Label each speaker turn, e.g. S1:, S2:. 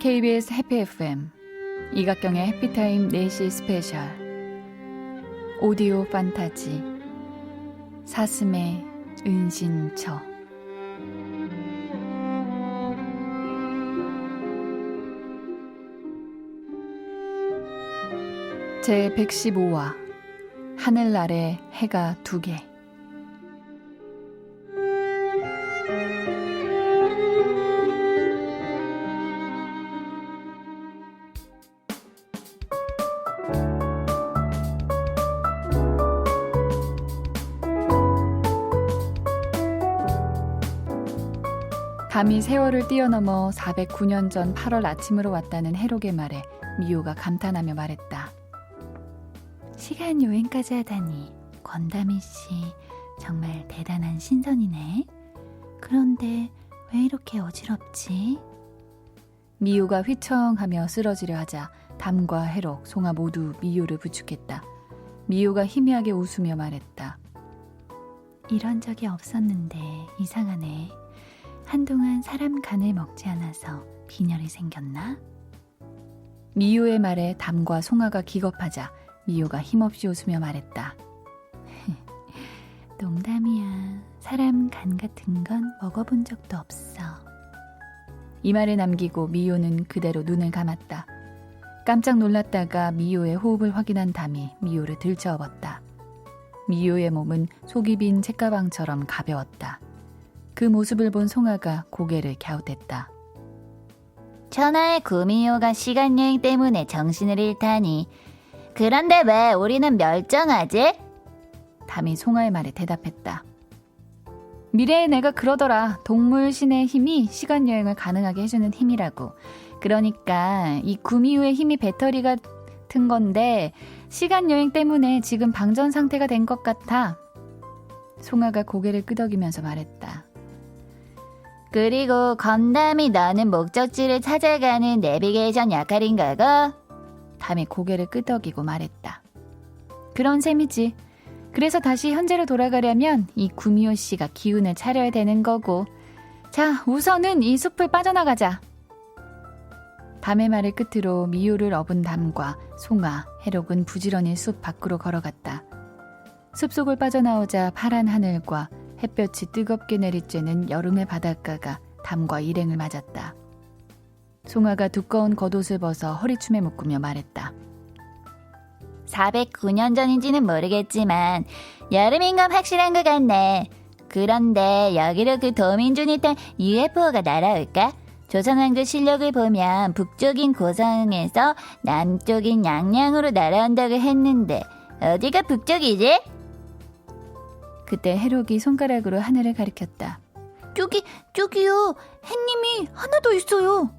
S1: KBS 해피 FM 이각경의 해피타임 4시 스페셜 오디오 판타지 사슴의 은신처 제 115화 하늘 아래 해가 두 개. 담이 세월을 뛰어넘어 409년 전 8월 아침으로 왔다는 해록의 말에 미호가 감탄하며 말했다. 시간 여행까지 하다니 권다미 씨 정말 대단한 신선이네. 그런데 왜 이렇게 어지럽지? 미호가 휘청하며 쓰러지려 하자 담과 해록, 송아 모두 미호를 부축했다. 미호가 희미하게 웃으며 말했다. 이런 적이 없었는데 이상하네. 한동안 사람 간을 먹지 않아서 빈혈이 생겼나? 미호의 말에 담과 송아가 기겁하자 미호가 힘없이 웃으며 말했다. 농담이야. 사람 간 같은 건 먹어본 적도 없어. 이 말을 남기고 미호는 그대로 눈을 감았다. 깜짝 놀랐다가 미호의 호흡을 확인한 담이 미호를 들쳐업었다. 미호의 몸은 속이 빈 책가방처럼 가벼웠다. 그 모습을 본 송아가 고개를 갸웃했다.
S2: 천하의 구미호가 시간여행 때문에 정신을 잃다니. 그런데 왜 우리는 멀쩡하지?
S1: 담이 송아의 말에 대답했다. 미래의 내가 그러더라. 동물 신의 힘이 시간 여행을 가능하게 해주는 힘이라고. 그러니까 이 구미호의 힘이 배터리 같은 건데 시간 여행 때문에 지금 방전 상태가 된 것 같아. 송아가 고개를 끄덕이면서 말했다.
S2: 그리고 건담이 너는 목적지를 찾아가는 내비게이션 역할인 거고?
S1: 담이 고개를 끄덕이고 말했다. 그런 셈이지. 그래서 다시 현재로 돌아가려면 이 구미호 씨가 기운을 차려야 되는 거고. 자, 우선은 이 숲을 빠져나가자. 담의 말을 끝으로 미호를 업은 담과 송아, 해록은 부지런히 숲 밖으로 걸어갔다. 숲속을 빠져나오자 파란 하늘과 햇볕이 뜨겁게 내리쬐는 여름의 바닷가가 담과 일행을 맞았다. 송아가 두꺼운 겉옷을 벗어 허리춤에 묶으며 말했다.
S2: 409년 전인지는 모르겠지만 여름인 건 확실한 것 같네. 그런데 여기로 그 도민준이 탄 UFO가 날아올까? 조선왕조 실력을 보면 북쪽인 고성에서 남쪽인 양양으로 날아온다고 했는데 어디가 북쪽이지?
S1: 그때 해록이 손가락으로 하늘을 가리켰다.
S2: 저기 저기요 햇님이 하나 더 있어요.